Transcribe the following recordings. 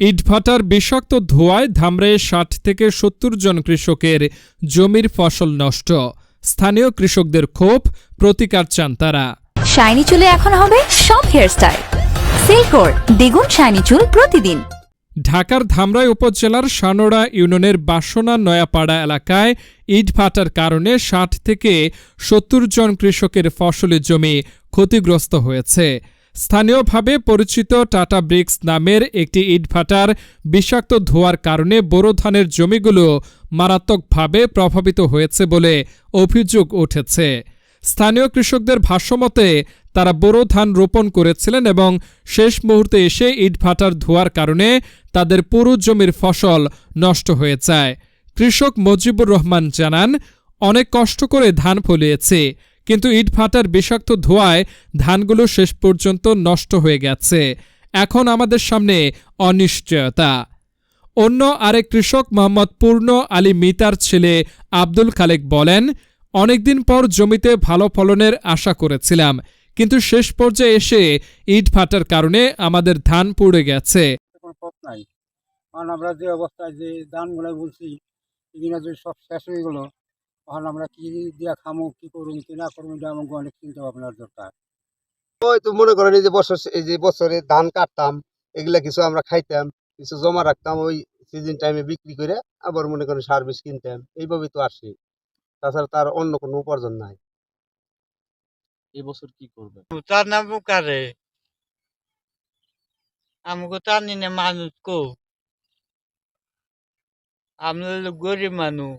ইটভাটার বিষাক্ত ধোঁয়ায় ধামরায় ষাট থেকে সত্তর জন কৃষকের জমির ফসল নষ্ট। স্থানীয় কৃষকদের ক্ষোভ প্রতিকার চান তারা। শাইনি চুলে এখন হবে সব হেয়ারস্টাইল। সিল্কোর দ্বিগুণ শাইনি চুল প্রতিদিন। ঢাকার ধামরাই উপজেলার সানোড়া ইউনিয়নের বাসনা নয়াপাড়া এলাকায় ইটভাটার কারণে ষাট থেকে সত্তর জন কৃষকের ফসলের জমি ক্ষতিগ্রস্ত হয়েছে। স্থানীয়ভাবে পরিচিত টাটা ব্রিক্স নামের একটি ইটভাটার বিষাক্ত ধোয়ার কারণে বোরো ধানের জমিগুলো মারাত্মকভাবে প্রভাবিত হয়েছে বলে অভিযোগ উঠেছে। স্থানীয় কৃষকদের ভাষ্যমতে তারা বোরো ধান রোপণ করেছিলেন এবং শেষ মুহূর্তে এসে ইটভাটার ধোয়ার কারণে তাদের পুরো জমির ফসল নষ্ট হয়ে যায়। কৃষক মজিবুর রহমান জানান, অনেক কষ্ট করে ধান ফলিয়েছে। কিন্তু ইটভাটার বিষাক্ত ধোঁয়ায় ধানগুলো শেষ পর্যন্ত নষ্ট হয়ে গেছে। এখন আমাদের সামনে অনিশ্চয়তা। অন্য আরেক কৃষক মোহাম্মদ পূর্ণ আলী মিতার ছেলে আব্দুল খালেক বলেন, অনেকদিন পর জমিতে ভালো ফলনের আশা করেছিলাম, কিন্তু শেষ পর্যায়ে এসে ইট ফাটার কারণে আমাদের ধান পুড়ে গেছে। কারণ আমরা যে অবস্থায় যে ধানগুলো বলছি সব শেষ হয়ে গেলো তখন আমরা কি দিয়া খামো কি করুম কি না করুম এটা আমাকে অনেক চিন্তা ভাবনার দরকার। ওই তো মনে করেন এই যে বছর এই যে বছরে ধান কাটতাম এগুলা কিছু আমরা খাইতাম কিছু জমা রাখতাম ওই সিজন টাইমে বিক্রি করে আবার মনে করেন সার বিষ কিনতাম এইভাবেই তো আসি। তাছাড়া তার অন্য কোনো উপার্জন নাই। এবছর কি করবে? তার নাম কারে আমাকে জানি না মানুষ কো। আমরা গরিব মানুষ।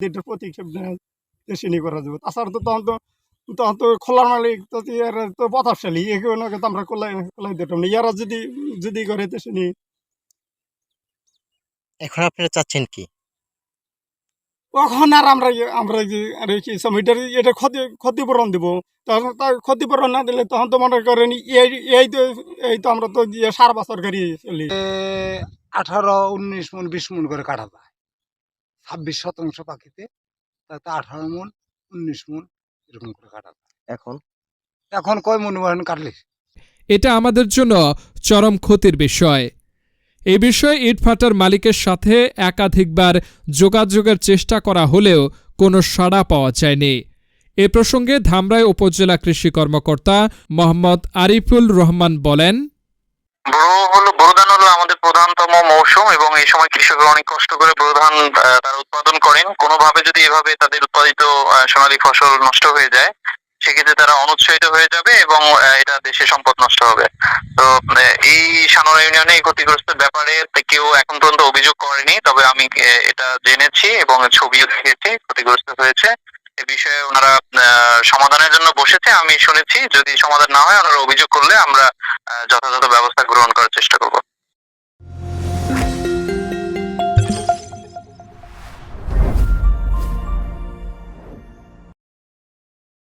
এটা প্রতিক্ষেপ দেশিনি করা যাবে। তাছাড়া তো তখন তো তখন তো খোলার মালিক তো ইয়ার তো প্রতাপশালী তো আমরা খোলাই খোলাই দিতাম না। ইয়ারা যদি যদি করে দেশিনি এখন আপনারা চাচ্ছেন কি? কখন আর আমরা ইয়ে- আমরা আর কি জমিটার এটা ক্ষতি ক্ষতিপূরণ দিব। তখন তার ক্ষতিপূরণ না দিলে তখন তো মনে করেন এই এই তো এই তো আমরা তো সার বছর করি চলি। আঠারো উনিশ মন বিশ মন করে কাটা যায়। ছাব্বিশ শতাংশ পাখিতে তাতে আঠারো মন উনিশ মন এরকম করে কাটা এখন? এখন কয় মন মন কাটলে? এটা আমাদের জন্য চরম ক্ষতির বিষয়। এ বিষয়ে ইটফাটার মালিকের সাথে একাধিকবার যোগাযোগের চেষ্টা করা হলেও কোনো সাড়া পাওয়া যায়নি। এ প্রসঙ্গে ধামরাই উপজেলা কৃষি কর্মকর্তা মোহাম্মদ আরিফুল রহমান বলেন হলো আমাদের মৌসুম এবং এই সময় কৃষকরা অনেক কষ্ট করে প্রধান তারা উৎপাদন করেন। কোনোভাবে যদি এভাবে তাদের উৎপাদিত সোনালী ফসল নষ্ট হয়ে যায়, সেক্ষেত্রে তারা অনুৎসাহিত হয়ে যাবে এবং এটা দেশের সম্পদ নষ্ট হবে। তো এই সানোরা ইউনিয়নে এই ব্যাপারে কেউ এখন পর্যন্ত অভিযোগ করেনি, তবে আমি এটা জেনেছি এবং ছবিও দেখেছি, ক্ষতিগ্রস্ত হয়েছে। এ বিষয়ে ওনারা সমাধানের জন্য বসেছে। আমি শুনেছি, যদি সমাধান না হয়, ওনারা অভিযোগ করলে আমরা যথাযথ ব্যবস্থা গ্রহণ করার চেষ্টা করব।